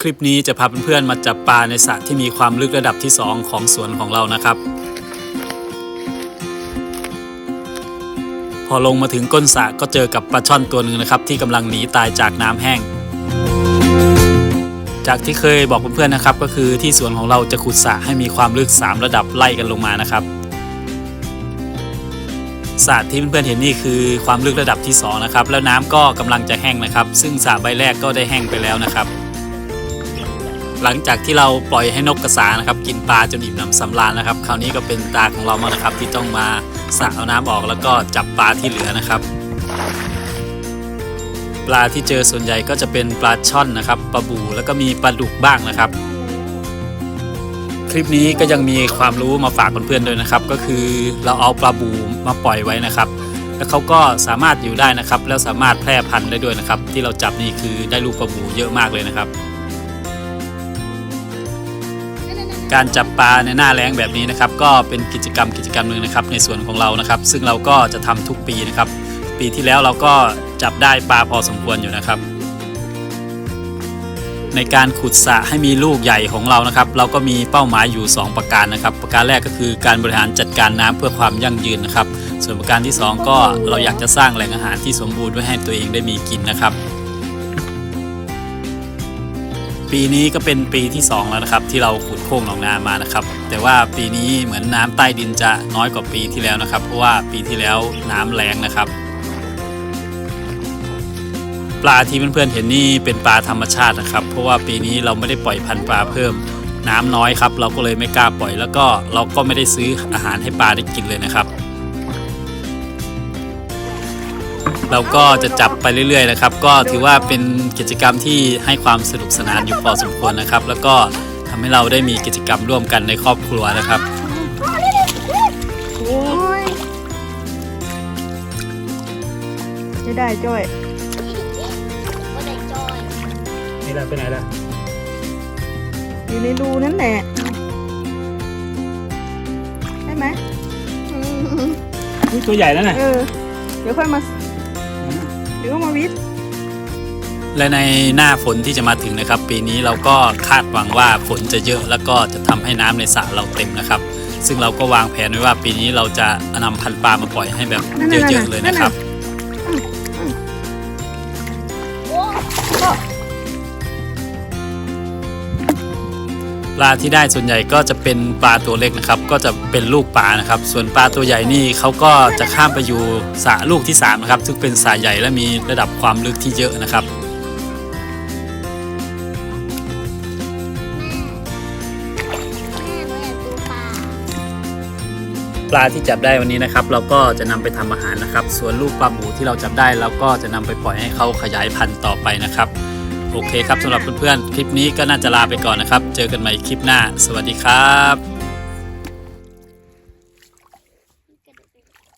คลิปนี้จะพาเพื่อนๆมาจับปลาในสระที่มีความลึกระดับที่ 2 ของสวนของเรานะครับ พอลงมาถึงก้นสระก็เจอกับปลาช่อนตัวหนึ่งนะครับ ที่กำลังหนีตายจากน้ำแห้ง จากที่เคยบอกเพื่อนๆนะครับ ก็คือที่สวนของเราจะขุดสระให้มีความลึก 3 ระดับไล่กันลงมานะครับสระที่เพื่อนๆเห็นนี่คือความลึกระดับที่สองนะครับ แล้วน้ำก็กำลังจะแห้งนะครับ ซึ่งสระใบแรกก็ได้แห้งไปแล้วนะครับ หลังจากที่เราปล่อยให้นกกระสานะครับ กินปลาจนอิ่มหนำสำราญนะครับ คราวนี้ก็เป็นตาของเรามางนะครับ ที่ต้องมาสระเอาน้ำออกแล้วก็จับปลาที่เหลือนะครับ ปลาที่เจอส่วนใหญ่ก็จะเป็นปลาช่อนนะครับปลาบูแล้วก็มีปลาดุกบ้างนะครับ คลิปนี้ก็ยังมีความรู้มาฝากเพื่อนๆด้วยนะครับ ก็คือเราเอาปลาบูมาปล่อยไว้นะครับแล้วเขาก็สามารถอยู่ได้นะครับ แล้วสามารถแพร่พันธุ์ได้ด้วยนะครับ ที่เราจับนี่คือได้ลูกปลาบูเยอะมากเลยนะครับ การจับปลาในหน้าแล้งแบบนี้นะครับก็เป็นกิจกรรมกิจกรรมหนึ่งนะครับในส่วนของเรานะครับ ซึ่งเราก็จะทำทุกปีนะครับ ปีที่แล้วเราก็จับได้ปลาพอสมควรอยู่นะครับ ในการขุดสระให้มีลูกใหญ่ของเรานะครับ เราก็มีเป้าหมายอยู่ 2 ประการนะครับ ประการแรกก็คือการบริหารจัดการน้ำเพื่อความยั่งยืนนะครับ ส่วนประการที่ 2 ก็เราอยากจะสร้างแหล่งอาหารที่สมบูรณ์ไว้ให้ตัวเองได้มีกินนะครับ ปีนี้ก็เป็นปีที่ 2 แล้วนะครับ ที่เราขุดโค้งหนองนามานะครับ แต่ว่าปีนี้เหมือนน้ำใต้ดินจะน้อยกว่าปีที่แล้วนะครับ เพราะว่าปีที่แล้วน้ำแรงนะครับ ปลาที่เพื่อนๆเห็นนี่เป็นปลาธรรมชาตินะครับ เพราะว่าปีนี้เราไม่ได้ปล่อยพันธุ์ปลาเพิ่ม น้ำน้อยครับ เราก็เลยไม่กล้าปล่อย แล้วก็เราก็ไม่ได้ซื้ออาหารให้ปลาได้กินเลยนะครับ เราก็จะจับไปเรื่อยๆนะครับ ก็ถือว่าเป็นกิจกรรมที่ให้ความสนุกสนานอยู่พอสมควรนะครับ แล้วก็ทำให้เราได้มีกิจกรรมร่วมกันในครอบครัวนะครับโอ้ยไม่ได้จ้อยก็ได้จอยนี่เราไปไหนล่ะอยู่ในรูนั่นแหละใช่ไหมอืมนี่ตัวใหญ่แล้วนะเออ เดี๋ยวค่อยมา เดี๋ยวก็มาวิทย์และในหน้าฝนที่จะมาถึงนะครับ ปีนี้เราก็คาดหวังว่าฝนจะเยอะแล้วก็จะทำให้น้ำในสระเราเต็มนะครับ ซึ่งเราก็วางแผนไว้ว่าปีนี้เราจะนำพันธุ์ปลามาปล่อยให้แบบเยอะๆเลยนะครับ ลาที่ได้ส่วนใหญ่ก็จะเป็นปลาตัวเล็กนะครับ ก็จะเป็นลูกปลานะครับ ส่วนปลาตัวใหญ่นี่เขาก็จะข้ามไปอยู่สระลูกที่3นะครับซึ่งเป็นสระใหญ่และมีระดับความลึกที่เยอะนะครับปลาที่จับได้วันนี้นะครับ เราก็จะนำไปทำอาหารนะครับ ส่วนลูกปลาบูที่เราจับได้เราก็จะนำไปปล่อยให้เขาขยายพันธุ์ต่อไปนะครับ โอเคครับสำหรับเพื่อนๆคลิปนี้ก็น่าจะลาไปก่อนนะครับ เจอกันใหม่คลิปหน้า สวัสดีครับ